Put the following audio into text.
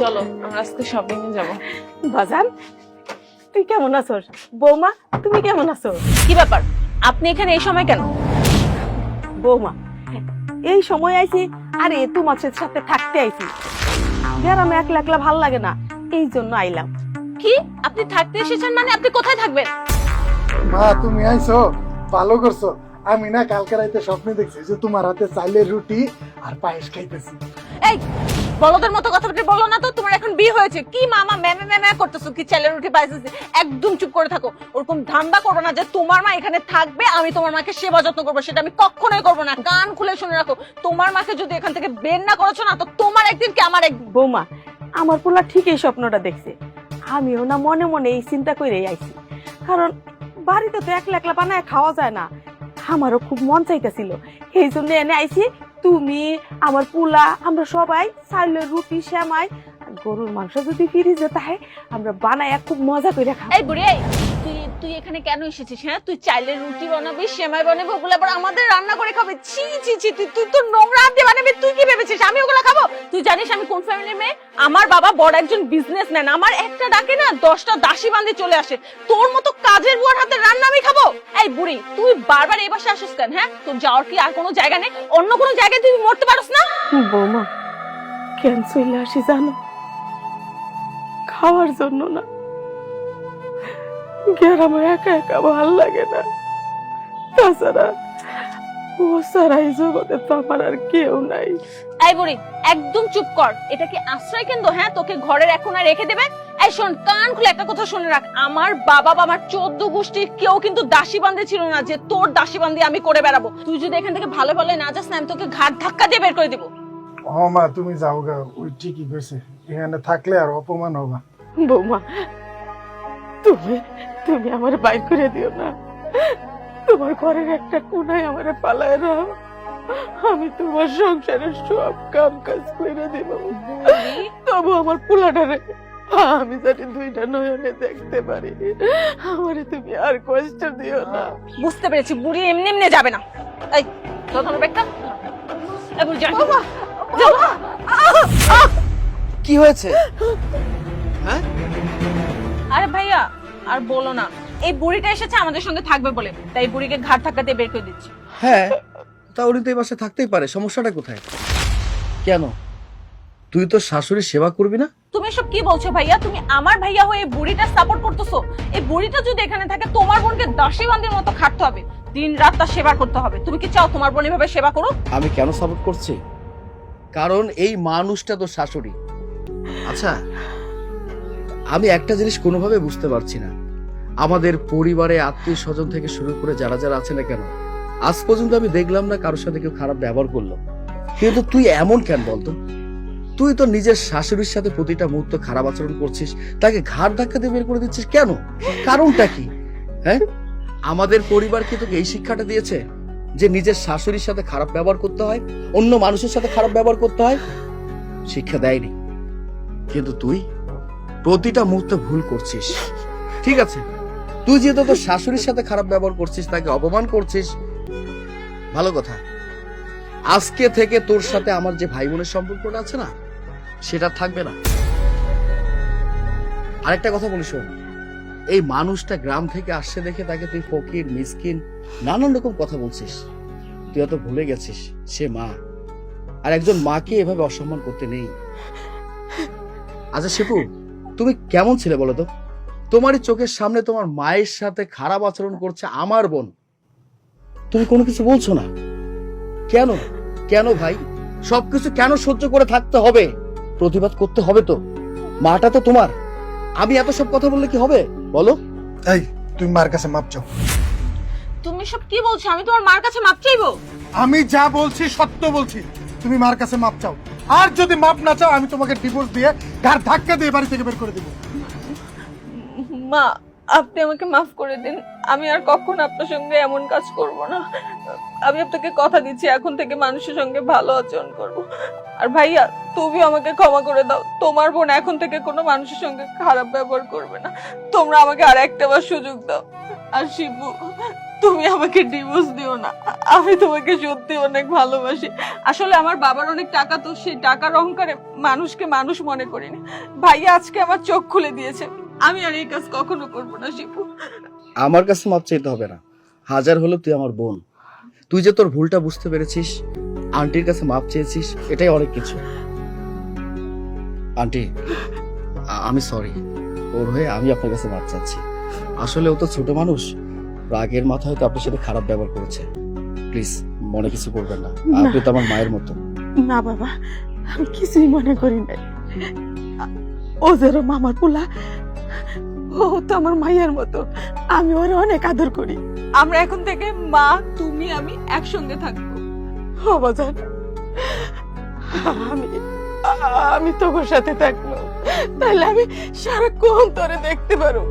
চলো আমরা আজকে শপিং এ যাব। বাজান তুই কেমন আছোস? বৌমা তুমি কেমন আছো কি ব্যাপার? আপনি এখানে এই সময় কেন? বৌমা এই সময় আইছি আরে তোমার সাথে থাকতে আইছি। গ্রামে একলা একলা ভালো লাগে না এই জন্য আইলাম। কি? আপনি থাকতে এসেছেন মানে আপনি কোথায় থাকবেন? মা তুমি আইছো ভালো করছ। আমি না কালকে রাইতে স্বপ্নে দেখছি যে তোমার হাতে চাইলের রুটি আর পায়েস খাইতেছি। এই বলদের মতো কথাবার্তা বলো না তো, তোমার এখন বিয়ে হয়েছে। কি মামা ম্যামে ম্যামে করতেছো? কি ছেলের রুটি পাইতেছে? একদম চুপ করে থাকো। ওরকম ধান্দা করো না যে তোমার মা এখানে থাকবে, আমি তোমার মাকে সেবা যত্ন করব, সেটা আমি কখনোই করব না। কান খুলে শুনে রাখো। তোমার মাকে যদি এখান থেকে বের না করেছ না, তো তোমার একদিন কি আমার একদিন বৌমা? আমার পোলা ঠিক এই স্বপ্নটা দেখছে। আমিও না মনে মনে এই চিন্তা করে আইছি। কারণ বাড়িতে তো একলা একলা বানায় খাওয়া যায় না। আমারও খুব মন চাইতেছিল। এই জন্য এনে আইছি তুমি, আমার পোলা, আমরা সবাই সাইলের রুটি শ্যামাই গরুর মাংস যদি ফিরিজে তাহে আমরা বানায় খুব মজা করে খাই বুড়ি তুই তুই এখানে কেন এসেছিস হ্যাঁ? তুই চাইলে রুটি বানাবি, সেমাই বানাবি, ওগুলো আবার আমাদের রান্না করে খাবে। ছি ছি ছি, তুই তুই তো নোংরা হাত বানাবি, তুই কি ভেবেছিস? আমি ওগুলো খাব? তুই জানিস আমি কোন ফ্যামিলির মেয়ে? আমার বাবা বড় একজন বিজনেসম্যান আমার একটা ডাকে না দশটা দাসী বান্ধে চলে আসে। তোর মতো কাজের বুয়ার হাতে রান্না আমি খাব? এই বুড়ি, তুই বারবার এই বাসে আসিস কেন হ্যাঁ? তোর যাওয়ার কি আর কোনো জায়গা নেই? অন্য কোনো জায়গায় তুই মরতে পারস না? বৌমা কেন আসি জানো? খাওয়ার জন্য না। গ্রামে একা একা ভালো লাগে না? তাছাড়া ও ছাড়া এই জগতে তো আমার আর কেউ নাই। এই বুড়ি একদম চুপ কর। এটা কি আশ্রয় কেন্দ্র? হ্যাঁ তোকে ঘরের এখন আর রেখে দেবে? এই শোন কান খুলে একটা কথা শুনে রাখ। আমার বাবা বা আমার চোদ্দ গোষ্ঠীর কেউ কিন্তু দাসী বান্ধে ছিল না যে তোর দাসী বান্ধে আমি করে বেড়াবো। তুই যদি এখান থেকে ভালো ভালো না যাস না আমি তোকে ঘাট ধাক্কা দিয়ে বের করে দিব। ও মা তুমি যাও গা ওই ঠিকই কইছে। এখানে থাকলে আর অপমান হবা বৌমা তুমি তুমি আমার বাইর করে দিও না। তোমার ঘরের একটা কোনায় আমার পালায় না আমি তোমার সংসারের সব কাম কাজ করে দিব। তবু আমার পোলাটারে আমি যাতে দুইটা নয়নে দেখতে পারি। আমারে তুমি আর কষ্ট দিও না। বুঝতে পেরেছি বুড়ি এমনি এমনি যাবে না। এই ব্যাগটা। বুড়ি কি হয়েছে? হ্যাঁ? আরে ভাইয়া আর বলো না এই বুড়িটা এসেছে আমাদের সঙ্গে থাকবে বলে। তাই বুড়িকে ঘাট দিয়ে বের করে দিচ্ছি। হ্যাঁ তা উনি তো এই বাসায় থাকতেই পারে সমস্যাটা কোথায়? কেন? তুই তো শাশুড়ির সেবা করবি না? তুমি এসব কি বলছো ভাইয়া? তুমি আমার ভাইয়া হয়ে এই বুড়িটা সাপোর্ট করতেছো? এই বুড়িটা যদি এখানে থাকে তোমার বোনকে দাসী বান্দির মতো খাটতে হবে। দিন রাত তার সেবা করতে হবে। তুমি কি চাও তোমার বোন এভাবে সেবা করো আমি কেন সাপোর্ট করছি? কারণ এই মানুষটা তো শাশুড়ি। আচ্ছা আমি একটা জিনিস কোনোভাবে বুঝতে পারছি না। আমাদের পরিবারে আত্মীয় স্বজন থেকে শুরু করে যারা যারা আছে না কেন, আজ পর্যন্ত আমি দেখলাম না কারোর সাথে কেউ খারাপ ব্যবহার করল। কিন্তু তুই এমন কেন বলতো? তুই তো নিজের শাশুড়ির সাথে প্রতিটা মুহূর্ত খারাপ আচরণ করছিস, তাকে ঘাড় ধাক্কা দিয়ে বের করে দিচ্ছিস কেন? কারণটা কি? হ্যাঁ? আমাদের পরিবার কি তোকে এই শিক্ষাটা দিয়েছে? যে নিজের শাশুড়ির সাথে খারাপ ব্যবহার করতে হয়, অন্য মানুষের সাথে খারাপ ব্যবহার করতে হয়? শিক্ষা দেয়নি। কিন্তু তুই প্রতিটা মুহূর্তে ভুল করছিস। ঠিক আছে? তুই যেহেতু তোর শাশুড়ির সাথে খারাপ ব্যবহার করছিস, তাকে অপমান করছিস, ভালো কথা। আজকে থেকে তোর সাথে আমার যে ভাই বোনের সম্পর্কটা আছে না, সেটা থাকবে না। আরেকটা কথা বলি শোন, এই মানুষটা গ্রাম থেকে আসছে দেখে তাকে তুই ফকির, মিসকিন, নানান রকম কথা বলছিস। তুই হয়তো ভুলে গেছিস, সে মা। আর একজন মাকে এভাবে অসম্মান করতে নেই। আচ্ছা শিপু তুমি কেমন ছিলে বলো তো? তোমারই চোখের সামনে তোমার মায়ের সাথে খারাপ আচরণ করছে আমার বোন। তুমি কোনো কিছু বলছো না? কেন? কেন ভাই? সবকিছু কেন সহ্য করে থাকতে হবে? প্রতিবাদ করতে হবে তো। মাটা তো তোমার। আমি এত সব কথা বললে কি হবে? বলো। এই তুমি মার কাছে মাপ চাও। তুমি সব কি বলছো? আমি তোমার মার কাছে মাপ চাইব? আমি যা বলছি সত্য বলছি। তুমি মার কাছে মাপ চাও। আর যদি মাপ না চাও আমি তোমাকে ডিভোর্স দিয়ে ঘাড় ধাক্কা দিয়ে বাড়ি থেকে বের করে দেবো। মা, আপনি আমাকে মাফ করে দিন। আমি আর কখনো আপনার সঙ্গে এমন কাজ করব না? আমি আপনাকে কথা দিচ্ছি, এখন থেকে মানুষের সঙ্গে ভালো আচরণ করব। আর ভাইয়া, তুমি আমাকে ক্ষমা করে দাও। তোমার বোন এখন থেকে কোনো মানুষের সঙ্গে খারাপ ব্যবহার করবে না। তোমরা আমাকে আর একটা বার সুযোগ দাও। আর শিবু, তুমি আমাকে ডিভোর্স দিও না। আমি তোমাকে সত্যি অনেক ভালোবাসি। আসলে আমার বাবার অনেক টাকা, তো সেই টাকার অহংকারে মানুষকে মানুষ মনে করিনি। ভাইয়া আজকে আমার চোখ খুলে দিয়েছে। আমি আর এই কাজ কখনো করব না শিবু আমার কাছে মাপ চাইতে হবে না। হাজার হলো তুই আমার বোন। তুই যে তোর ভুলটা বুঝতে পেরেছিস আন্টির কাছে মাপ চেয়েছিস এটাই অনেক কিছু। আন্টি আমি সরি। ওর হয়ে আমি আপনার কাছে মাপ চাচ্ছি। আসলে ও তো ছোট মানুষ। রাগের মাথায় হয়তো আপনার সাথে খারাপ ব্যবহার করেছে। প্লিজ মনে কিছু করবেন না। আপনি তো আমার মায়ের মতো। না বাবা আমি কিছুই মনে করি নাই। ও যেরম আমার পোলা ও তো আমার মায়ের মতো। আমি ওর অনেক আদর করি। আমরা এখন থেকে মা তুমি আমি একসঙ্গে থাকব। ও বাজান আমি আমি তোর সাথে থাকব। তাহলে আমি সারাক্ষণ তোরে দেখতে পারো